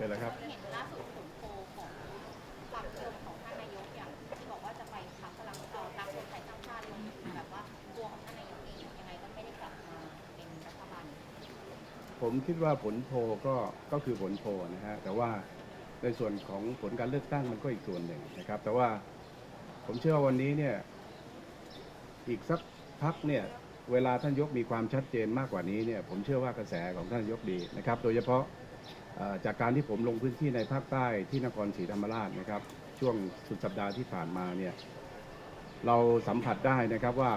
เห็นแล้วครับล่าสุดผลโพของหลักเดิมของท่านนายกอย่างที่บอกว่าจะไปพักพลังต่อรักรวมไทยสร้งชาติแบบว่าตัวของท่านนายกเองยังไงก็ไม่ได้กลับมาเป็นรัฐบาลผมคิดว่าผลโพก็ก็คือผลโพนะฮะแต่ว่าในส่วนของผลการเลือกตั้งมันก็อีกส่วนหนึ่งนะครับ แต่ว่าผมเชื่อว่าวันนี้เนี่ยอีกสักพักเนี่ยเวลาท่านยกมีความชัดเจนมากกว่านี้เนี่ยผมเชื่อว่ากระแสของท่านยกดีนะครับ โดยเฉพาะ จากการที่ผมลงพื้นที่ในภาคใต้ที่นครศรีธรรมราชนะครับ ช่วงสุดสัปดาห์ที่ผ่านมาเนี่ยเราสัมผัสได้นะครับว่า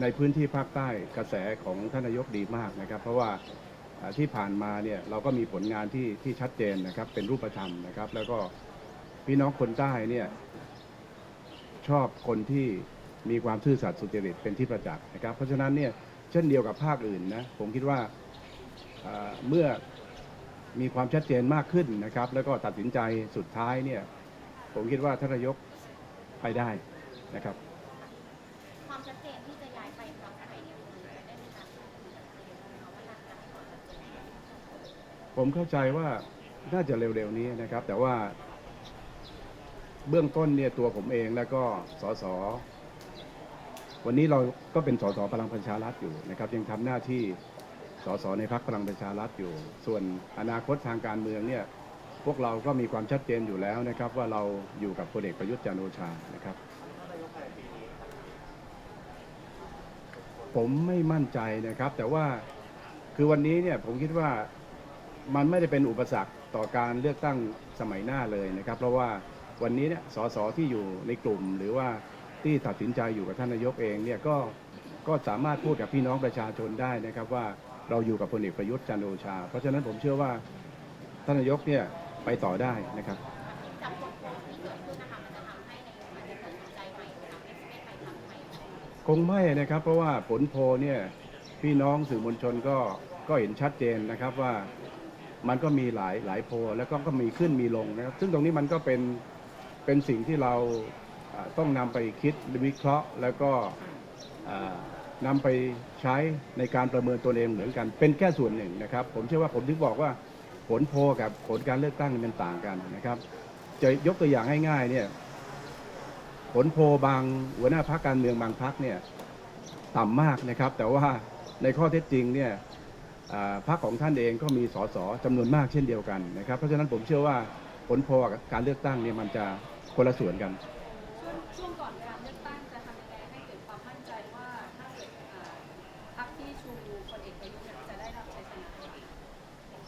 ในพื้นที่ภาคใต้กระแสของท่านนายกดีมากนะครับ เพราะว่าที่ผ่านมาเนี่ยเราก็มีผลงานที่ที่ชัดเจนนะครับ เป็นรูปธรรมนะครับ แล้วก็พี่น้องคนใต้เนี่ยชอบคนที่มีความซื่อสัตย์สุจริตเป็นที่ประจักษ์นะครับ เพราะฉะนั้นเนี่ยเช่นเดียวกับภาคอื่นนะผมคิดว่าเมื่อ มีความชัดเจนมากขึ้นนะครับ แล้วก็ตัดสินใจสุดท้ายเนี่ย ผมคิดว่าท่านนายกไปได้นะครับ ความชัดเจนที่จะย้ายไปพร้อมไทยเนี่ยคือจะได้มีการพูดคุยกันเองนะคะว่าหลังจากที่ความชัดเจนผมเข้าใจว่าน่าจะเร็วๆนี้นะครับ แต่ว่า เบื้องต้นเนี่ยตัวผมเองแล้วก็สสวันนี้เราก็เป็นสสพลังประชารัฐอยู่นะครับ ยังทำหน้าที่ สสในพรรคพลังประชารัฐอยู่ ส่วนอนาคตทางการเมืองเนี่ยพวกเราก็มีความชัดเจนอยู่แล้วนะครับ ว่าเราอยู่กับพลเอกประยุทธ์จันโอชานะครับ ผมไม่มั่นใจนะครับ แต่ว่าคือวันนี้เนี่ยผมคิดว่ามันไม่ได้เป็นอุปสรรคต่อการเลือกตั้งสมัยหน้าเลยนะครับ เพราะว่าวันนี้เนี่ยสสที่อยู่ในกลุ่ม หรือว่าที่ตัดสินใจอยู่กับท่านนายกเองเนี่ยก็ก็สามารถพูดกับพี่น้องประชาชนได้นะครับว่า เราอยู่กับพลเอกประยุทธ์จันทร์โอชา เพราะฉะนั้นผมเชื่อว่าท่านนายกเนี่ยไปต่อได้นะครับคงไม่นะครับ เพราะว่าผลโพเนี่ยพี่น้องสื่อมวลชนก็ก็เห็นชัดเจนนะครับว่ามันก็มีหลายหลายโพแล้วก็ก็มีขึ้นมีลงนะครับ ซึ่งตรงนี้มันก็เป็นเป็นสิ่งที่เราต้องนำไปคิดวิเคราะห์แล้วก็ นำไปใช้ในการประเมินตัวเองเหมือนกัน เป็นแค่ส่วนหนึ่งนะครับ ผมเชื่อว่าผมถึงบอกว่าผลโพกับผลการเลือกตั้งมันต่างกันนะครับ จะยกตัวอย่างง่ายๆเนี่ยผลโพบางหัวหน้าพักการเมืองบางพักเนี่ยต่ำมากนะครับ แต่ว่าในข้อเท็จจริงเนี่ยพรรคของท่านเองก็มีสสจำนวนมากเช่นเดียวกันนะครับ เพราะฉะนั้นผมเชื่อว่าผลโพลกับการเลือกตั้งเนี่ยมันจะคนละส่วนกัน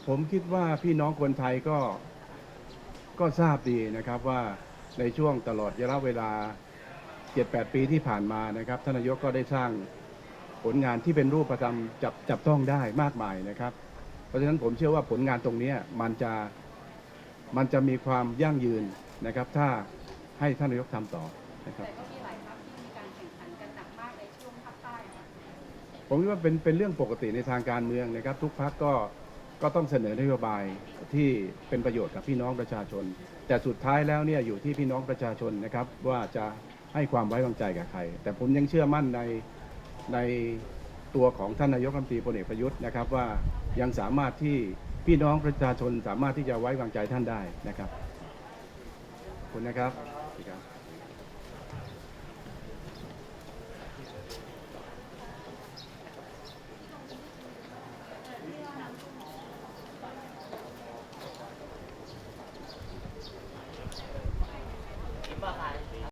ผมคิดว่าพี่น้องคนไทยก็ก็ทราบดีนะครับว่าในช่วงตลอดระยะเวลา 7-8 ปีที่ผ่านมานะครับท่านนายกก็ได้สร้างผลงานที่เป็นรูปธรรมจับจับต้องได้มากมายนะครับ เพราะฉะนั้นผมเชื่อว่าผลงานตรงเนี้ยมันจะมันจะมีความยั่งยืนนะครับ ถ้าให้ท่านนายกทำต่อนะครับแต่ก็มีหลายพรรคที่มีการแข่งขันกันหนักมากในช่วงภาคใต้ค่ะผมคิดว่าเป็นเป็นเรื่องปกติในทางการเมืองนะครับ ทุกพักก็ ก็ต้องเสนอนโยบายที่เป็นประโยชน์กับพี่น้องประชาชน แต่สุดท้ายแล้วเนี่ยอยู่ที่พี่น้องประชาชนนะครับว่าจะให้ความไว้วางใจกับใคร แต่ผมยังเชื่อมั่นในในตัวของท่านนายกรัฐมนตรีพลเอกประยุทธ์นะครับว่ายังสามารถที่พี่น้องประชาชนสามารถที่จะไว้วางใจท่านได้นะครับคุณนะครับ